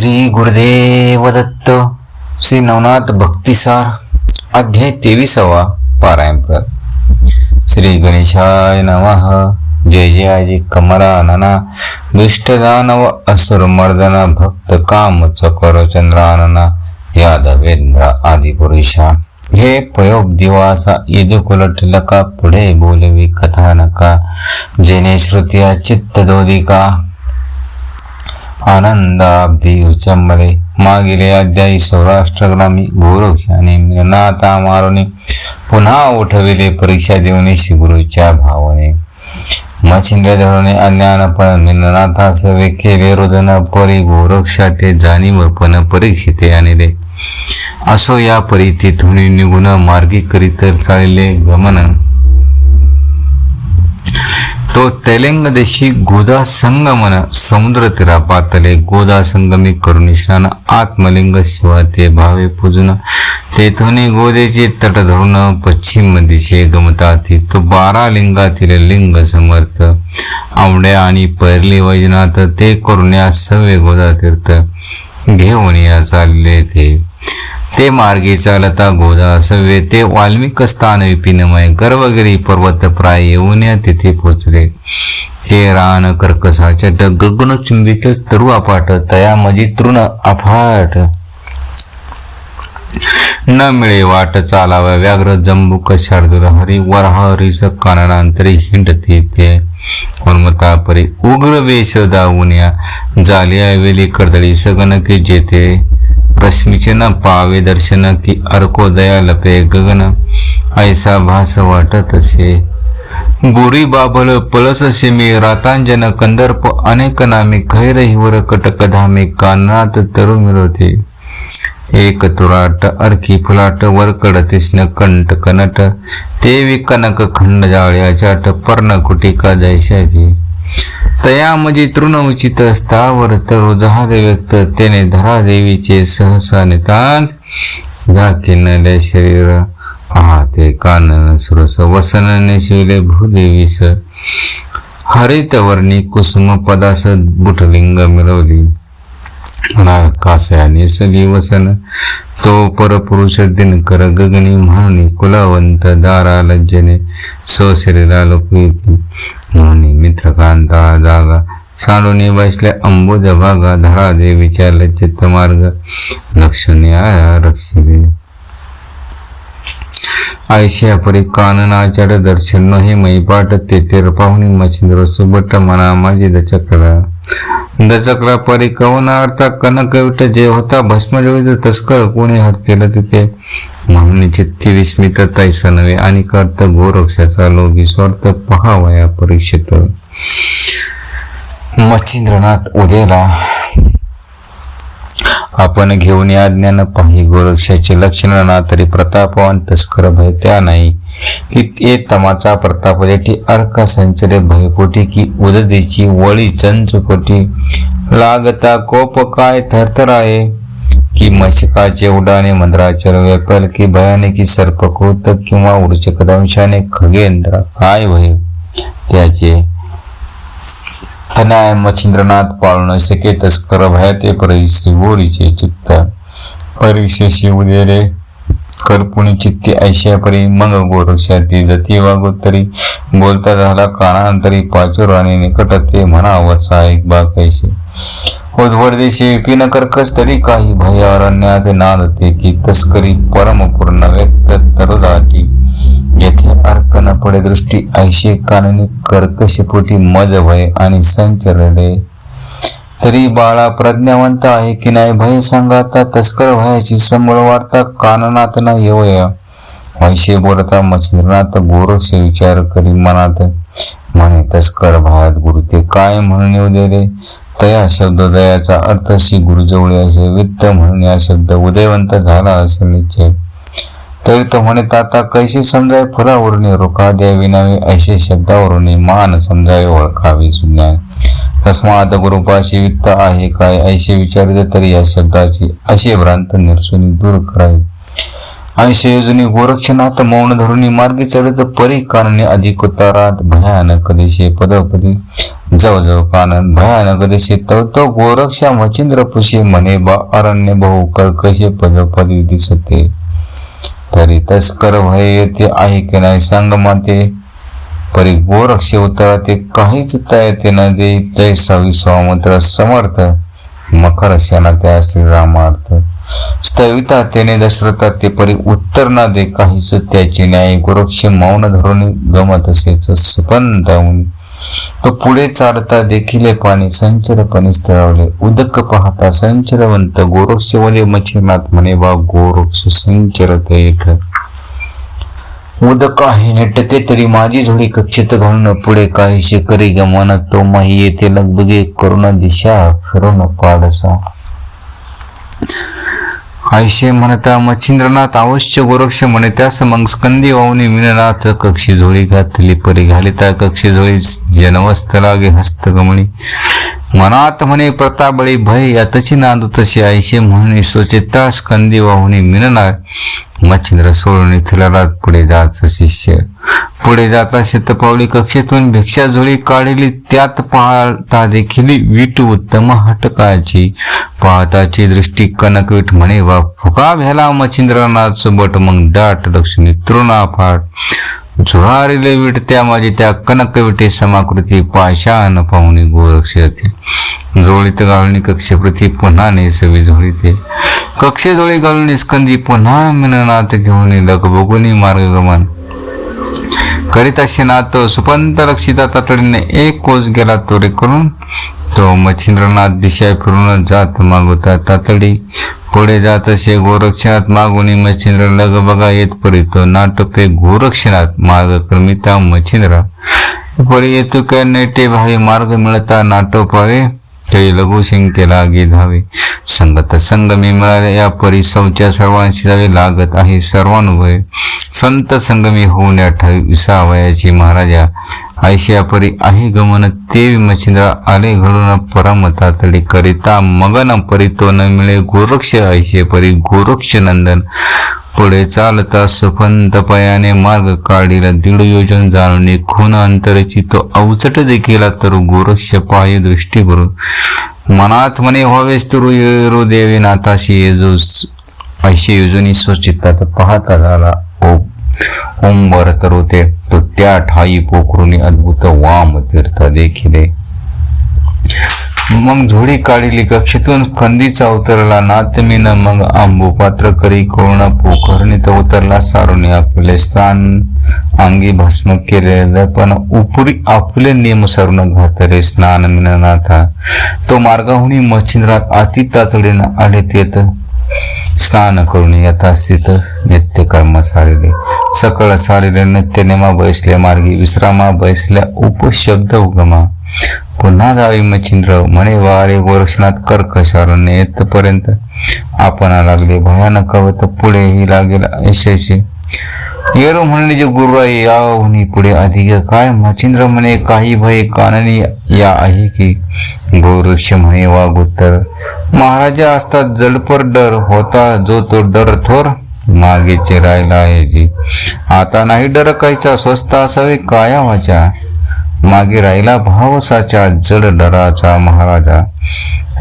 श्री गुरुदेव दत्त श्री नवनाथ भक्तिसार अध्याय तेविसावा पारायण श्री गणेशाय नमः. जय जय आजी कमलानना दुष्ट दानव असुर मर्दना भक्त काम चकर चंद्रानना यादवेंद्र आदि पुरुषा हे पयोग दिवासा यदुकुलटिलका पुढे बोलवी कथानका जेने श्रुतिया चित्त दोदिका आनंदाब्दी उचंबले मागिले अध्यायी सौराष्ट्रग्रामी गोरख आणि मारुने मारुनी पुन्हा उठविले परीक्षा देऊन गुरुच्या भावने. मच्छिंद्र धरणे अज्ञानपण निनाथास केले रुदन परी गोरक्षा ते जाणीव पण परीक्षिते आणले. असो या परी तिथून निघून मार्गी करीत चालले गमन. तो तेलंग देशी गोदा संगमन समुद्र तीरा पातले. गोदा संगमी करुणी आत्मलिंग शिवा ते भावे पूजन. तेथून गोदेचे तट धरून पश्चिम दिशे गमताती तो बारा लिंगातील लिंग समर्थ. आवड्या आणि पैरली वैजनाथ ते करुण्या सवे गोदा तीर्थ. घेऊन या चालले ते. ते मार्गे चालता गोदा सवे ते वाल्मिक स्थान विपिनमय गर्वगिरी पर्वत प्राय येऊन या तिथे पोचले. ते रान कर्कसाच्या गगन चुंबित तरु अपाट तया मजी तृण अफाट. न मिळे वाट चालावा व्याघ्र जंबुक शार्दूल हरी वरह हरी काननांतरी हिंडती ते उन्मता परी उग्र वेश दावून जालिया वेली कर्दळी सगनके जेते रश्मीचे पावे दर्शन की अर्कोदया लपे गगन ऐसा भास वाटत असे. गोरी बाभल पळस शेमी रातांजन कंदर्प अनेक नामी खैरहिवर कटक धामे कानात तरु मिळवते एक तुराट अर्की फुलाट वरकड तिष्ण कंट कनट तेवी कनक खंड जाळ्या पर्ण कुटिका जैशाची तया म्हणजे तृण उचित स्थावर तरु दहादे व्यक्त तेने धरा देवीचे सहसा नितांत झाकिनले शरीर आहा ते कानन सुरस वसनने शिवले भूदेवीस हरित वर्णी कुसुम पदास बुटलिंग मिळवली. कासयाने सली वसन तो परपुरुष दिनकर गगनी म्हणून कुलावंत दारा लज्जने स्वशरीरा लोकविती म्हणून मित्रकांता जागा सांडून बसल्या अंबुज भागा धरा देवीच्या लज्जित मार्ग लक्षण्या रक्षिले आयशा परी काननाचड दर्शन हे मैपाट तेथे पाहुणी मच्छिंद्र सुबट मना माझी दचकरा. दचकरा परी कवना अर्था कनकविट जे होता भस्म जवित तस्कर कोणी हरतेल तिथे. म्हणून चित्ती विस्मित तैसा नव्हे आणि कर्त गोरक्षाचा लोभी स्वार्थ पहावया परीक्षित. मच्छिंद्रनाथ उदेला आपण घेऊन या ज्ञान पाही. गोरक्षाचे लक्षण ना तरी प्रतापवान तस्कर भय त्या नाही. की ते तमाचा प्रताप देठी अर्क संचरे भयपोटी की उदतीची वळी चंचपोटी. लागता कोप काय थरथराये? की मशकाचे उडाणे मंद्राचर वेपल की भयाने की सर्पकृत किंवा उडचक दंशाने खगेंद्र काय भय त्याचे तनाय मच्छिंद्रनाथ पाळू न शके तस्कर भया ते परिशी गोरीचे चित्त. परीक्षेशी उदेरे करपुणी चित्ती ऐशा मग गोरक्षाती जती वागोत्तरी बोलता झाला कानांतरी पाचोर आणि निकट ते म्हणावचा एक बाग कैसे उद्वरदेशी पिन कर्कस तरी काही भय अरण्यात नादते की तस्करी परमपूर्ण व्यक्त तरुदाटी येथे अर्क न पडे दृष्टी ऐशी काननी कर्कशीपोटी मज भय आणि संचरडे तरी बाळा प्रज्ञावंत आहे की नाही भय सांगाता तस्कर भयाची समोर वार्ता काननात ना येवया वैशे बोलता मच्छिरनाथ गोरक्षे विचार करी मनात. म्हणे तस्कर भायात गुरु ते काय म्हणून येऊ दिले तया शब्द दयाचा अर्थ श्री गुरुजवळ असे वित्त म्हणून या शब्द उदयवंत झाला असे निश्चय तरी तो म्हणे ताता कैसे समजाय फुलावरून रोखा द्या नावे ऐसे शब्दावरून मान समजावे ओळखावे सुज्ञान तस्मात गुरुपाशी वित्त आहे काय ऐसे विचारले तरी या शब्दाची अशी भ्रांत निरसुनी दूर करावी. ऐंशी योजनी गोरक्षनाथ मौन धरुणी मार्गी चढत परी कारणे अधिक उतारात भयानक देशे पदपदी. जव कानन भयानक देशे तव तो गोरक्षा मचिंद्र पुषे म्हणे बा अरण्य बहु कर्कशे पदपदी दिसते. तरी तस्कर भय येते आहे की नाही सांग माते. परी गोरक्ष उतरते काहीच तयाते न दे तैसा विश्वामित्र समर्थ. मकर सेना त्या श्रीरामार्थ. स्थविता त्याने दशरथा ते परी उत्तर न दे काहीच त्याचे न्याय. गोरक्ष मौन धरून गमत असेच स्पंद तो पुढे चालता देखील पाणी संचरपणे स्थळावले. उदक पाहता संचरवंत गोरक्षवले मच्छिनाथ म्हणे बा गोरक्ष संचरत येत उदक आहे नेटके तरी माझी झोडी कक्षेत घालून पुढे काही शिकरी गमन तो माही येथे लगबगे करुणा दिशा फिरून पाडसा. आयशे म्हणता मच्छिंद्रनाथ अवश्य गोरक्ष म्हणे त्यास मग स्कंदी वाहुनी विननाथ कक्षी झोळी घातली परी घालिता कक्षी झोळी जनवस्त लागे हस्तगमणी मनात म्हणे प्रताबळी भय यातची नांद तशी आयशे म्हणून सोचिता स्कंदी वाहुनी मिनणार मच्छिंद्र सोडून इथला पुढे जात शिष्य पुढे जाता शतपावली कक्षेतून भिक्षा झोळी काढली. त्यात पाहता देखील वीट उत्तम हटकाची. पाहताची दृष्टी कनकवीट म्हणे वा फुका भ्याला मच्छिंद्रनाथ सोबत मग दाट लक्ष्मी तृणा फाट झुहारिले विट त्या माझी त्या कनकविटे समाकृती पाषाण पाहुणी गोरक्षती जोळीत घालणी कक्षेप्रती पुन्हा नेसवी झोळीते कक्षे जोळी घालून स्कंदी पुन्हा मिननाथ घेऊन लग बघुनी मार्गगमन. करीत असे नात सुपंत रक्षिता तातडीने एक कोस गेला तोरे करून तो मच्छिंद्रनाथ दिशा फिरून जात मागवता तातडी पुढे जात असे गोरक्षनाथ मागुनी मच्छिंद्र लग बघा येत परी तो नाटपे गोरक्षनाथ मार्ग क्रमिता मच्छिंद्र. परी येतो काय नेटे भावी मार्ग मिळता नाटोपावे तरी लघुसिंग केला गे धावे. संगत संगमी मिळाले या परी सौच्या सर्वांशी जावे लागत आहे सर्वानुभवे संत संगमी होऊन अठ्ठावी विसावयाची महाराजा आयशिया परी आहे गमन ते मच्छिंद्र आले घडून परमता करिता मगन परितो न मिळे गोरक्ष आयशे परी गोरक्ष नंदन. पुढे चालता सफंत पयाने मार्ग काढीला दीड योजन जाणून खून अंतरची तो अवचट देखील तर गोरक्ष पाय दृष्टी करून मनात मने व्हावेस तुरु देवी नाथाशी जो ऐशी योजनी स्वचित्तात पाहता झाला. हो, ओ ओम वर तरुते तो त्या ठाई पोखरुनी अद्भुत वाम तीर्थ देखिले. मग झोडी काढली कक्षेतून खंदीचा उतरला नातमीन मग आंबू पात्र करी कोरोना पोखरणीत उतरला सारुनी आपले स्थान अंगी भस्म केलेलं पण उपरी आपले नियम सरून घातले स्नान मिननाथा तो मार्गाहून मच्छिंद्रात अति तातडीनं आले तेत स्नान करून यथास्थित नित्य कर्म सारिले. सकळ सारिले नित्य नेमा बैसल्या मार्गी विश्रामा बैसल्या उपशब्द उगमा. पुन्हा जावी मच्छिंद्र म्हणे वारे गोरक्षणात कर्कशारण्य येतपर्यंत आपण लागले. भयानक पुढे पुढेही लागेल यशस्वी येरो म्हणणे जे गुरुराई या पुढे अधिक. काय मच्छिंद्र म्हणे काही भय काननी या आहे की? गोवृक्ष म्हणे वागोत्तर. महाराजा असतात जडपर डर होता जो तो डर थोर मागेचे राहिला आहे जी. आता नाही डर कायचा स्वस्त असावे काया वाचा. मागे राहिला भावसाच्या जड डराचा महाराजा.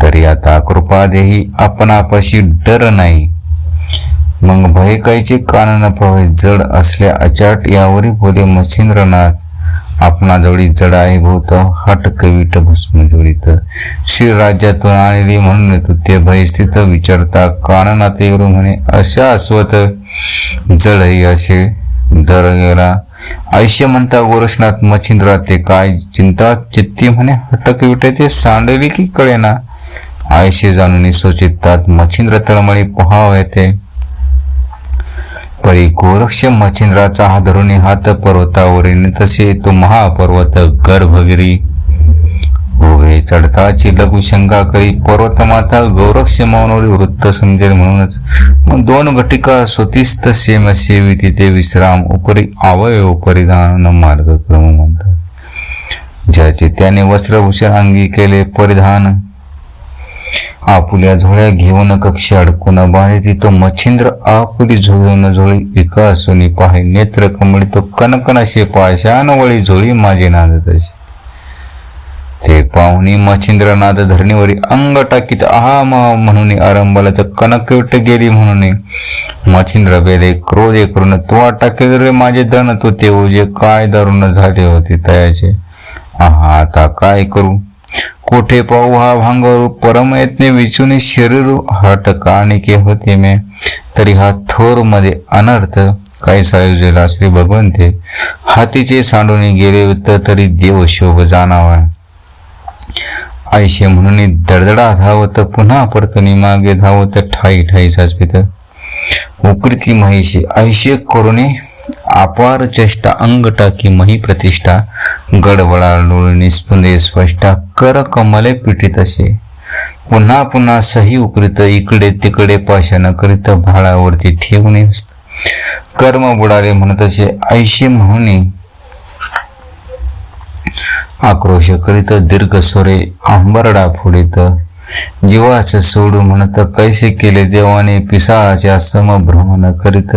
तरी आता कृपा देही आपणापाशी डर नाही. मग भयकायचे कायचे कान जड असल्या अचाट यावरी बोले मच्छिंद्रनाथ. आपणाजवळी जड आहे भूत हट कविट भस्म जोडीत श्री राज्यातून आणली म्हणून तू ते भय स्थित विचारता काननात म्हणे अशा अस्वत जड असे दर गेला. आयुष्य म्हणता गोरक्षनाथ मच्छिंद्रा ते काय चिंता चित्ती म्हणे हटक विटे ते सांडली की कळेना. आयुष्य जाणून सुचित्तात मच्छिंद्र तळमळी पहाव येते परी गोरक्ष मच्छिंद्राचा हा धरुणी हात पर्वतावरील तसे तो महापर्वत गर्भगिरी. उभे चढताची लघुशंका करी पर्वतमाता गौरक्ष मौनवरी वृत्त समजेल म्हणूनच मग दोन घटिका स्वतिस्त सेम सेवी तिथे विश्राम उपरी अवयव परिधान मार्गक्रम म्हणतात. ज्याचे त्याने वस्त्रभूषण अंगी केले परिधान आपुल्या झोळ्या घेऊन कक्ष अडकून बाळे तिथं मच्छिंद्र आपुली झोळून झोळी विकासुनी पाहे नेत्र कमळी तो कणकणशी पाशान वळी झोळी माझे नांदत असे ते पाहुणी मच्छिंद्रनाथ धरणीवरी अंग टाकीत आहा मा म्हणून आरंभाला तर कनकविट गेली म्हणून. मच्छिंद्र बेरे क्रोधे करून तो टाकेल रे माझे धन तो ते ओझे काय दारुण झाले होते तयाचे? आहा आता काय करू? कोठे पाहू हा भांगर? परमयत्ने विचून शरीर हट काणिके होते मे. तरी हा थोरमध्ये अनर्थ काय सायोजेला श्री भगवंते. हातीचे सांडून गेले तर तरी देव शोभ जाणावा. आयशे म्हणून दडदडा धावत पुन्हा परतनी मागे धावत ठाई ठाई साचवित उकृती महिषी आयशे करुणे अपार चेष्टा अंग टाकी मही प्रतिष्ठा गडबडा लोळणी स्पुंदे स्पष्टा कर कमले पिटीत असे पुन्हा पुन्हा सही उकरीत इकडे तिकडे पाशानं करीत भाळावरती ठेवणे कर्म बुडाले म्हणत असे ऐशी म्हणून आक्रोश करीत दीर्घ स्वरे आंबरडा फोडित जीवाच सोडू म्हणत कैसे केले देवाने पिसाच्या समभ्रमण करीत?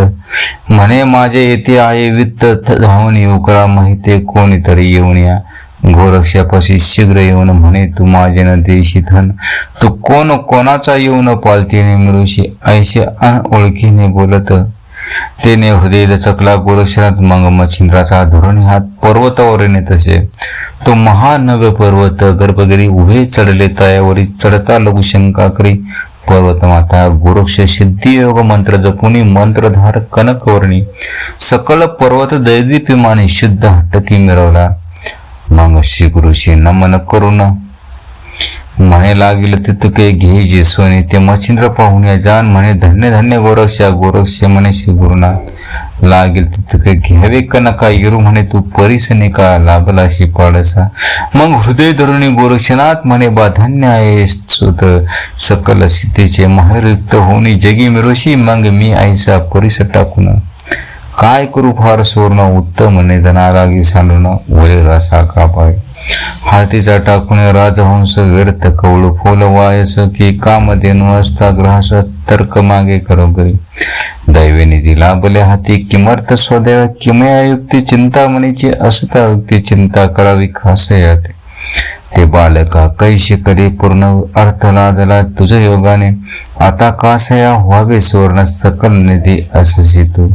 म्हणे माझे येथे आहे वित्त धावणी उकळा माहिती कोणीतरी येऊन या. गोरक्षापाशी शीघ्र येऊन म्हणे तू माझे न देशी धन तू कोण कोणाचा येऊन पालतीने मिळूशी ऐशी अनओळखीने बोलत? तेने हृदय दचकला गोरक्षनाथ मग मच्छिंद्राचा धोरण हात पर्वतावर तसे. तो महानग पर्वत गर्भगिरी उभे चढले तयावरी चढता लघुशंका करी पर्वतमाता गोरक्ष सिद्धी योग मंत्र जपुनी मंत्रधार कनकवर्णी सकल पर्वत दैदीप्यमाने शुद्ध हटकी मिळवला मग श्री गुरुशी नमन करून म्हणे लागेल तितके घे जे सोने ते मच्छिंद्र पाहुण्या जान म्हणे. धन्य धन्य गोरक्षा गोरक्ष म्हणे श्री गुरुनाथ. लागेल तितके घ्यावे का नका येरू म्हणे. तू परिसने का लागला पाडसा? मग हृदय धरुणी गोरक्षनाथ म्हणे बा धन्य आहे सुत सकल सीतेचे महारिप्त होणी जगी मिरोशी मग मी आईसा परिस टाकून. काय करू फार सोडणं उत्तम म्हणे धना लागी सांडून वरील रसा कापाय हातीचा टाकून राजहंस व्यर्थ कवळ फोल वायस की कामधेनु असता ग्रास तर्क मागे करोगरी. दैवे दैवेने दिला हाती किमर्थ स्वदैव किमया युक्ती चिंतामणीची असता युक्ती चिंता करावी खास याते ते बालका कैशी कधी पूर्ण अर्थ लादला तुझ्या योगाने? आता कासया व्हावे सुवर्ण सकल निधी असशी तू.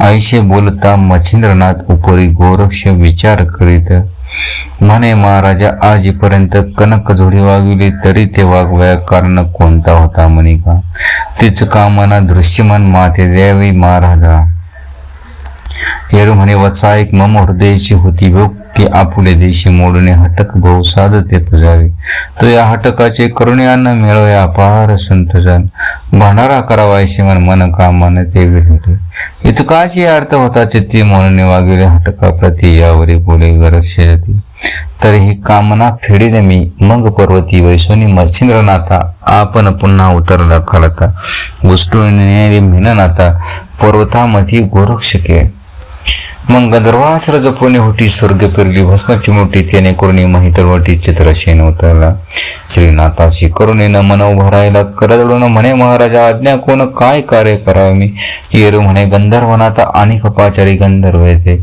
ऐशे बोलता मच्छिंद्रनाथ उपरी गोरक्ष विचार करीत. म्हणे महाराजा आजीपर्यंत कनक जोडी वागविली तरी ते वागवया कारण कोणता होता म्हणे का? तीच कामना दृश्यमान माते द्यावी महाराजा. येरू म्हणे वचा एक मम हृदयाची होती भोग की आपुले देशी मोडणे हटक भाऊ साधते पुजावे तो या हटकाचे करुण्यानं मिळवया अपार संतजन. भंडारा करावा मन मन कामाने ते विरले इतकाची अर्थ होता चित्ती म्हणून वागिले हटका प्रति यावरी बोले गरक्ष तरीही ही कामना फेडीने मी. मग पर्वती वैश्वनी मच्छिंद्रनाथा आपण पुन्हा उतरला खलता उष्टून मिननाथा. पर्वतामध्ये गोरक्षके. मग गंधर्वास कोणी होती स्वर्ग पेरली भस्माची मोठी त्याने करुणी महितरवटी चित्रशेन उतरला श्रीनाथाशी करुणेनं मन उभारायला करदळून म्हणे महाराजा आज्ञा कोण? काय कार्य करावे? मी येरू म्हणे गंधर्वनाथ आणि कपाचारी गंधर्व येते.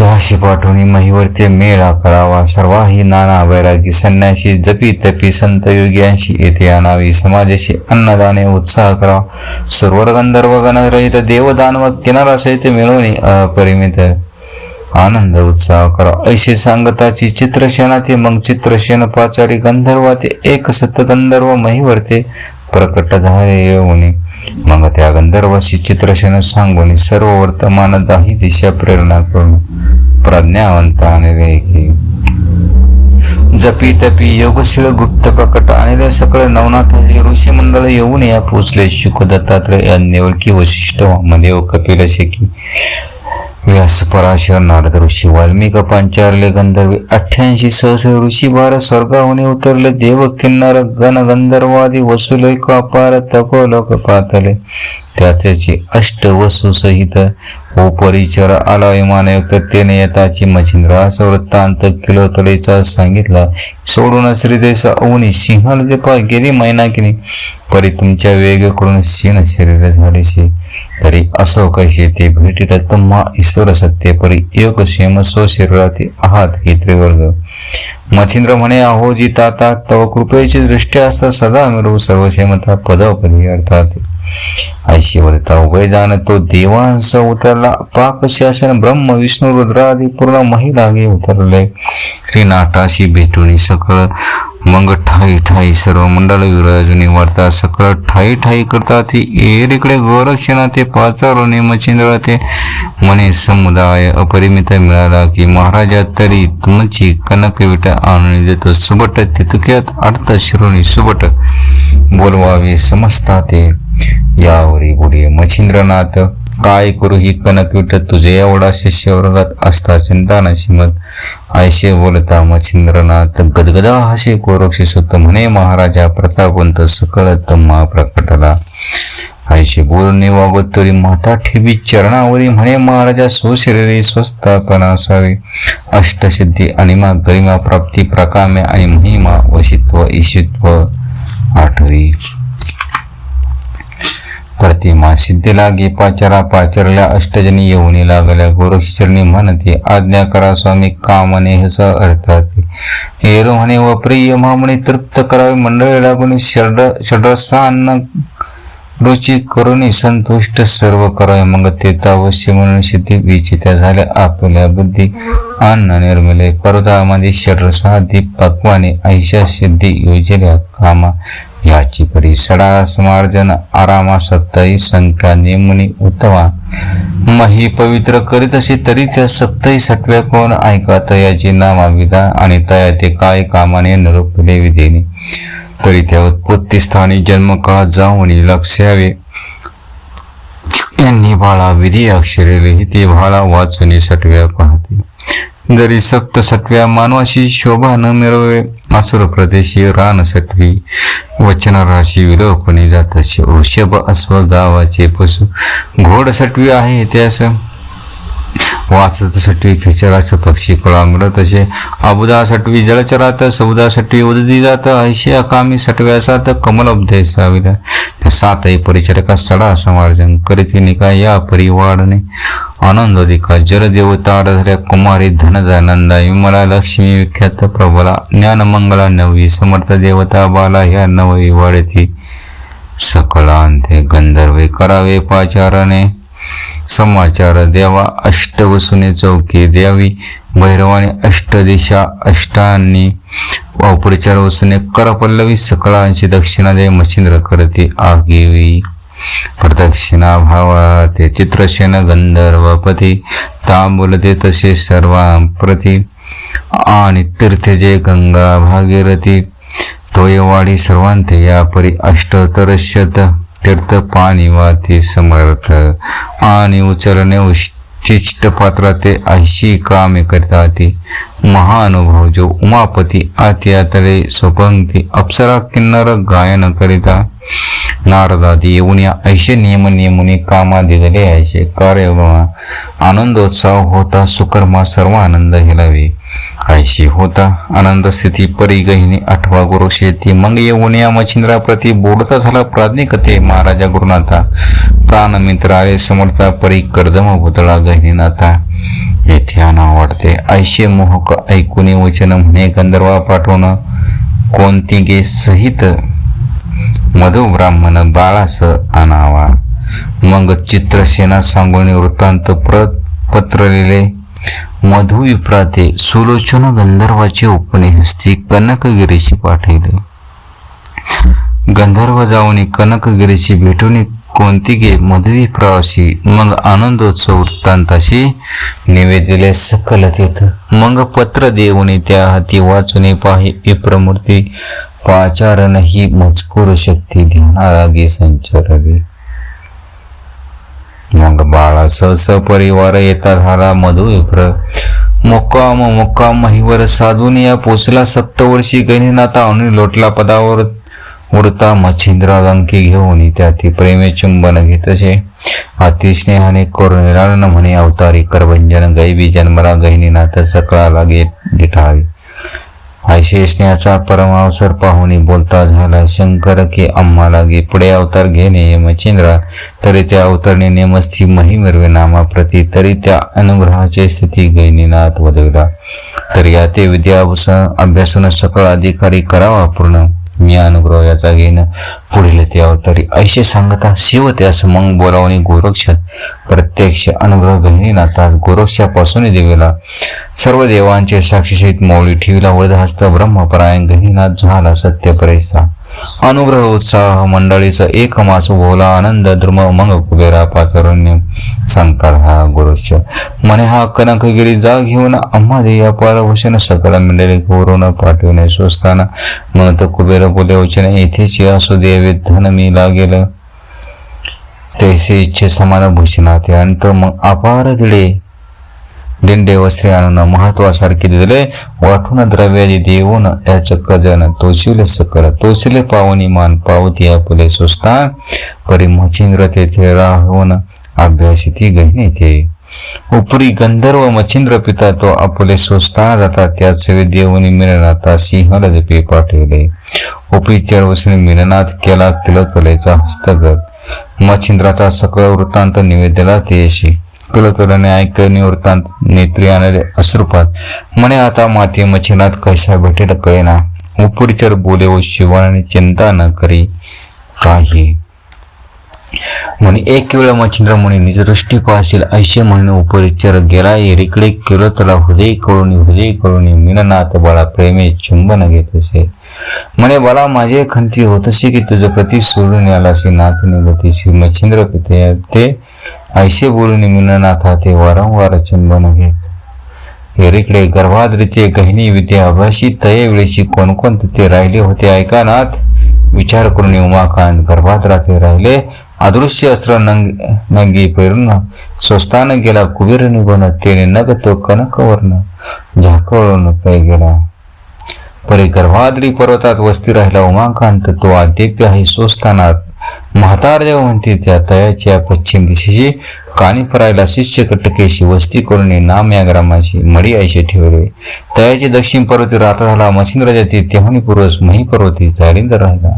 चहाशी पाठवणी महिवरते मेळा करावा. सर्वाही नाना वैरागी संन्याशी जपी तपी संत योग्यांशी येथे आणावी. समाजाशी अन्नदाने उत्साह करावा. सर्वर गंधर्व गणरहित देवदान व किनारा सहित मिळवणे अपरिमित. आनंद उत्साह करा. ऐशी सांगताची चित्रशेनाते मग चित्रशेन पाचारी गंधर्वाते एक सत गंधर्व महिवरते प्रकट झाले येऊनी. गंधर्वाशी चित्रसेन सांगून सर्व वर्तमान दाही दिशा प्रेरणा करून. प्रज्ञावंताने रेखी जपी तपी योगशील गुप्त प्रकट आणले सकळ नवनाथ ऋषी मंडळ येऊन या पोचले. शुक दत्तात्रय अन्यवळकी वशिष्ठ वामदेव कपिल शेकी व्यास पराशर नारद ऋषी वाल्मिक पांचारले गंधर्वे. अठ्ठ्याऐंशी सहस्र ऋषी बार स्वर्गाहून उतरले. देव किन्नर गण गंधर्वादी वसुलोक अपार तपोलोक पातले. त्याचे अष्ट वसुसहित सहित ओ परिचर आला विमानयुक्त तेने येताची मच्छिंद्र. असा वृत्तांत किलोतलेचा सांगितला. सोडून श्रीदेश अवनी सिंहल जपा गेली मैनाकिनी. परी तुमच्या वेग करून सिंह शरीर झालेशी. तरी असो कैसे ते भेटीत तुम्हा ईश्वर सत्य परी एक क्षेम सो शरीराती आहात हे त्रिवर्ग मच्छिंद्र म्हणे अहो जी ताता तव कृपेची दृष्टी असता सदा मिळवू सर्वसेमता पदपदी अर्थात ऐशी वरता उभय जाण तो देवांस उतरला. पाक शासन ब्रह्म विष्णू रुद्रादी पूर्ण महिलागे उतरले. श्रीनाथाशी भेटून सकळ मग ठाई ठाई सर्व मंडळ विराजुनी वाढता. सकळ ठाई ठाई करता ती एरीकडे गोरक्षणा ते पाचारोने मच्छिंद्र ते मने समुदाय अपरिमित मिळाला की महाराजा तरी तुमची कनक विट आणून देतो. सुबट तितक्यात अर्थ शिरोणी सुबट बोलवावे समजता ते यावरी बोले मच्छिंद्रनाथ काय करू ही कनकविट तुझे एवढा शिष्य वर्गात असता चिंता नशी मग आयशे बोलता मच्छिंद्रनाथ गदगदा हसे कोरक्षी सुत म्हणे महाराजा प्रतापवंत सकळ तम्मा प्रकटला. आयशे बोलणे वागत तरी माता ठेवी चरणावरी म्हणे महाराजा सुशरीरी स्वस्थापना असावी. अष्टसिद्धी अनिमा गरिमा प्राप्ती प्रकाम्य आणि महिमा वशित्व ईशित्व. आठवी. प्रतिमा सिद्धीला लागे पाचरा पाचरल्या अष्टजनी येऊनी लागल्या. गोरक्षचरणी म्हणते आज्ञा करा स्वामी कामने हस अर्थात. हेरो म्हणे व प्रिय म्हणे तृप्त करावे मंडळी लागून षड षडरसा रुची करुणी संतुष्ट सर्व करावे. मग ते अवश्य म्हणून शेती विचित्या झाल्या आपल्या बुद्धी अन्न निर्मिले पर्वतामध्ये षडरसादी पक्वाने ऐशा सिद्धी योजल्या कामा याची परी सडा समार्जन आरामा सप्ताही संख्या नेमुनी उत्तमा. मही पवित्र करीत असे तरी त्या सप्ताही सटव्या कोण ऐका? तयाची नामा विधा आणि तया ते काय कामाने निरूपले विधेने तरी त्या उत्पत्ती स्थानी जन्मकाळात जाऊन लक्षावे यांनी बाळा विधी अक्षरे लिहिते बाळा वाचून सटव्या पाहते. जरी सक्त सटव्या मानवाशी शोभा न मिळवे असुर प्रदेशी रान सटवी. वचन राशी विलोपणे जात वृषभ अस्व गावाचे पशु. घोड सटवी आहे त्यास वासत खेचराचं खेचराच पक्षी कळा तसे असे अबुदा सटवी जलचरात समुदासाठी सटवी उददी जात ऐशी अकामी सटव्यासात कमलब्धे साविला त्या सातही परिचरका सडा समार्जन करीती निका या परिवारने. आनंदोदिका जलदेवता झाल्या कुमारी धनदानंदा विमला लक्ष्मी विख्यात प्रबला ज्ञानमंगला नवी समर्थ देवता बाला ह्या नवई वाढती. सकलांते गंधर्वे करावे पाचारणे समाचार देवा अष्टवसुने चौकी द्यावी भैरवाने अष्टदिशा अष्टांनी वापरचार वसुने करपल्लवी सकळांची दक्षिणा दे मच्छिंद्र करते आगेवी. प्रदक्षिणा भावा ते चित्रसेन गंधर्वपती तांबुलते तसे सर्वांप्रती आणि तीर्थजे गंगा भागीरथी तोयवाडी सर्वांते या परी अष्टोत्तरशत तीर्थ पाणी वाती समर्थ. आणि उचलणे उच्चिष्ट पात्राते ते कामे कामे ती महानुभव जो उमापती आत्यातळे स्वपंक्ती अप्सरा किन्नर गायन करिता. नारदादी येऊन या ऐशे नियम नियमुनी कामा दिलेले यायचे. कार्य आनंदोत्सव होता सुकर्मा सर्व आनंद हेलावे. ऐशी होता आनंद स्थिती परी गहिनी आठवा गुरु शेती. मग येऊन या मच्छिंद्राप्रती बोलता झाला प्राज्ञिक ते महाराजा गुरुनाथा. प्राणमित्र आले समर्था परी कर्दम भूतळा गहिनीनाथा. येथे आना वाटते ऐशे मोहक ऐकुनी वचन म्हणे गंधर्वा पाठवणं कोणती गे सहित मधु ब्राह्मण बाळास आणावा. मग चित्रसेना सांगून वृत्तांत प्रत पत्र लिहिले. मधु विप्राते सुलोचन गंधर्वाचे उपणे हस्ती कनकगिरीशी पाठवले. गंधर्व जाऊन कनकगिरीशी भेटून कोणती गे मधुवी प्रवासी मग आनंदोत्सव वृत्तांताशी निवेदिले सकल तिथ मग पत्र देऊन त्या हाती वाचून पाहि विप्रमूर्ती पाचारण ही मजकूर शक्ती ध्यानारागी संचरवी. मग बाळा सपरिवार येता झाला मधु विप्र मुक्काम मुक्काम महिवर साधून या पोचला सप्तवर्षी गणिनाथा आणि लोटला पदावर उडता मच्छिंद्रा लंकी घेऊन त्याती प्रेमे चुंबन घेतसे. अतिस्नेहाने करून म्हणे अवतारी करभंजन गैबी जन्मरा गहिनीनाथ सकळा लागे डिठावी ऐशे परमावसर पाहुणी बोलता झाला शंकर की आम्हा लागे पुढे अवतार घेणे यमचिंद्रा तरी त्या अवतरणे नेमस्थी महिमर्वे नामाप्रती तरी त्या अनुग्रहाची स्थिती गैनीनाथ वदविला. तर या ते विद्या अभ्यासून सकळ अधिकारी करावा पूर्ण. मी अनुग्रह याचा घेणं पुढील ते अवतारी ऐसे सांगता शिव त्यास मग बोलावणे गोरक्षात. प्रत्यक्ष अनुग्रह नाता गोरक्षापासून देवीला सर्व देवांचे साक्षीसहित मौली ठेवीला वृद्धहस्त ब्रह्मपरायण गहिनीनाथ झाला सत्यपरेसा अनुग्रह उत्साह मंडळीचा एक मास भोला आनंद धर्म मग कुबेरा पाचरण्य सांगतात हा गुरुश्य म्हणे हा कनकगिरी जा घेऊन आम्हा दे अपार वचन सकल मंडळी गौरवण पाठविणे स्वस्ताना मग तर कुबेर बोले वचन येथेच असू देवे धन मी लागेल. तैसे इच्छे समान भूषणात अंत मग अपार दिले दिंडे वस्त्रे आणून महत्वासारखे दिले वाटून द्रव्यादी देऊन याच कजन तोशिले सकर तोशिले पावनी मान पावती आपले सुस्तान. परी मचिंद्र तेथे राहून अभ्यासी ती गहिने ते. उपरी गंधर्व मच्छिंद्र पिता तो आपले स्वस्थान जाता त्याच सेवे देवनी मिळनाता सिंहल पे पाठवले. उपी चरवसने मिलनात केला किलोतलेचा हस्तगत. मच्छिंद्राचा सकळ वृत्तांत निवेदला ते अशी ऐकणी वृत्तांत नेत्री आणले अश्रुपात. म्हणे आता माते मच्छिनात कशा भेटेल कळेना. उपरीचर बोले व शिवाने चिंता न करी काही. म्हणे एक वेळ मच्छिंद्र म्हणे निजदृष्टी पाहशील ऐशे म्हणून उपरिचर गेला. एरीकडे केलं त्याला हृदय कळून हृदय कळून मीननाथ बाळा प्रेमे चुंबन घेत असे म्हणे बाळा माझे खंती होत असे की तुझं प्रती सोडून यालाशी नाथ श्री मच्छिंद्र पिते ते ऐसे बोलून मीननाथा ते वारंवार चुंबन घेत हेरीकडे गर्भाद्रीचे गहिनी विद्या अभ्यासी तये वेळेशी कोणकोण तिथे राहिले होते ऐका नाथ? विचार करून उमाकांत गर्भाद्रा ते राहिले. अदृश्य अस्त्र नंग नंगी पेरून स्वस्तान गेला. कुबीर निघून तेने नग तो कनकवर्ण झाकळून पै गेला. परी गर्भाद्री पर्वतात वस्ती राहिला उमाकांत. तो आदिप्य आहे स्वस्तानात म्हातार देव म्हणते त्या तयाच्या पश्चिम दिशेची कानी फरायला शिष्य कटकेशी वस्ती करून नाम या ग्रामाची मडी आयशी ठेवले तयाची दक्षिण पर्वती राहता झाला मच्छिंद्र जाती तेव्हानी पूर्वस मही पर्वती जालिंदर राहिला.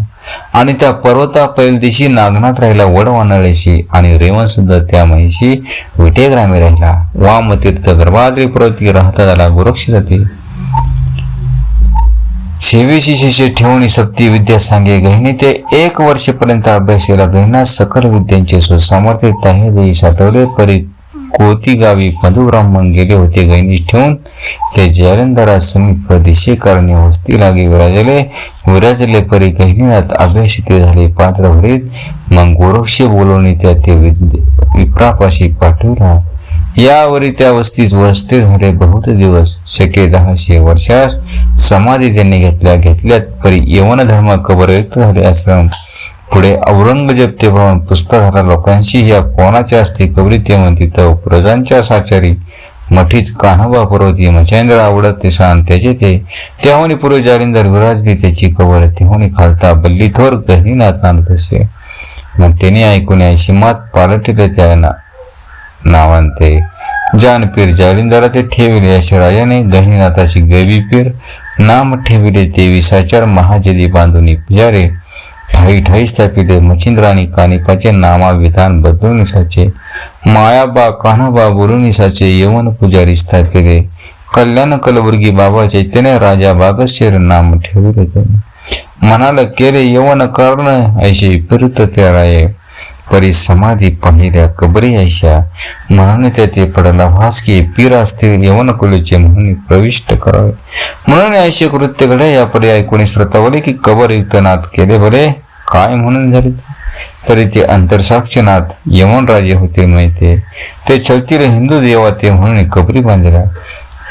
आणि त्या पर्वता पैल दिशी नागनाथ राहिला वडवानळेशी आणि रेवण सुद्धा त्या महिशी विटे ग्रामी राहिला. वाम तीर्थ गर्भाद्री पर्वती राहता झाला गोरक्ष जाती. सेवेची शिष्य ठेवणी सक्ती विद्या सांगे गहिणी ते एक वर्षपर्यंत अभ्यास केला गहिना सकल विद्यांचे सुसामर्थ्य ताहे देश साठवले परी कोती गावी मधुब्राह्मण गेले होते गहिनी ठेवून ते जयलंधरा समीप दिशे करणे वस्ती लागे विराजले. विराजले परी गहिनीनाथ अभ्यासित झाले पात्र भरीत मग गोरक्ष बोलवणे त्या ते विप्रापाशी पाठविला. यावरी त्या वस्तीत वस्ते झाले बहुत दिवस. शके दहाशे वर्षात समाधी त्यांनी घेतल्या घेतल्यात. परी यवन धर्म कबर व्यक्त झाले आश्रम. पुढे औरंगजेब ते भवन पुस्तक झाला लोकांशी या कोणाच्या असते कबरी ते म्हणती तर प्रजांच्या साचारी मठीत कान्हबा पर्वती मचेंद्र आवडत ते शांत त्याचे ते. तेव्हानी पूर्व जालिंदर विराजली त्याची कबर तेव्हानी खालता बल्लीथोर गहिनीनाथ नांद तसे. मग त्याने ऐकून ऐशिमात पालटिले त्यांना नावांते जानपीर जालिंदरा ते ठेविले अशा राजाने गहिनाथाची गवी पीर नाम ठेविले ते विसाचार महाजदी बांधुनी पुजारे. ठाई ठाई स्थापिले मच्छिंद्रानी कानिपाचे नामा विधान बदलून निसाचे मायाबा कान्हाबा बोलून निसाचे यवन पुजारी स्थापिले. कल्याण कलबुर्गी बाबा चैतन्य राजा बागशेर नाम ठेविले त्याने. म्हणाल केले यवन कर्ण ऐशी फिरत त्या राये परी समाधी पाहिल्या कबरी ऐशा म्हणून त्याचे पडला भासके पीर असतील यवनकुलीचे म्हणून प्रविष्ट करावे. म्हणून ऐशे कृत्य या पर्याय कोणी श्रोतावले की कबर युक्तनाथ केले बरे? काय म्हणून झाले तरी ते अंतरसाक्षनाथ यमन राजे होते माहिती ते. चलतील हिंदू देवा ते म्हणून कबरी बांधल्या.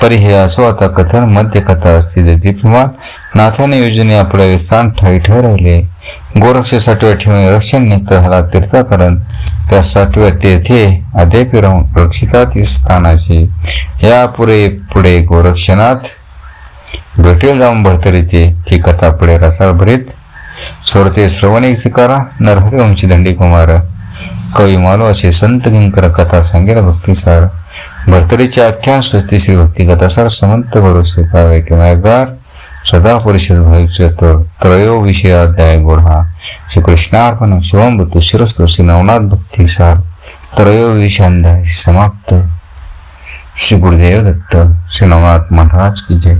परी हे असो आता कथन मध्य कथा असती दीपमान नाथाने योजने आपले स्थान ठाई ठरवले. गोरक्ष साठव्या ठेवून रक्षण नेत हाला तीर्थकरण. त्या साठव्या तेथे अद्यापी राहून रक्षितात स्थानाची. या पुरे पुढे गोरक्षनाथ. भेटेल जाऊन भरतरी ते ती कथा पुढे रसाळ भरीत. सोडते श्रवणे स्वीकारा नरहरिवंशी दंडी कुमार कवी मालो असे संत किंकर कथा सांगेल भक्तिसार. भरतरीचे आख्यान स्वस्ती श्री भक्ती समंत भरोसे पावे किंवा सदा परिषद भविष्यतो त्रयो विषय अध्याय गोढा श्री कृष्णार्पण शिवम शिरस्तो श्री नवनाथ भक्तिसार त्रयो विषयाध्याय समाप्त. श्री गुरुदेव दत्त श्री नवनाथ महाराज की जय.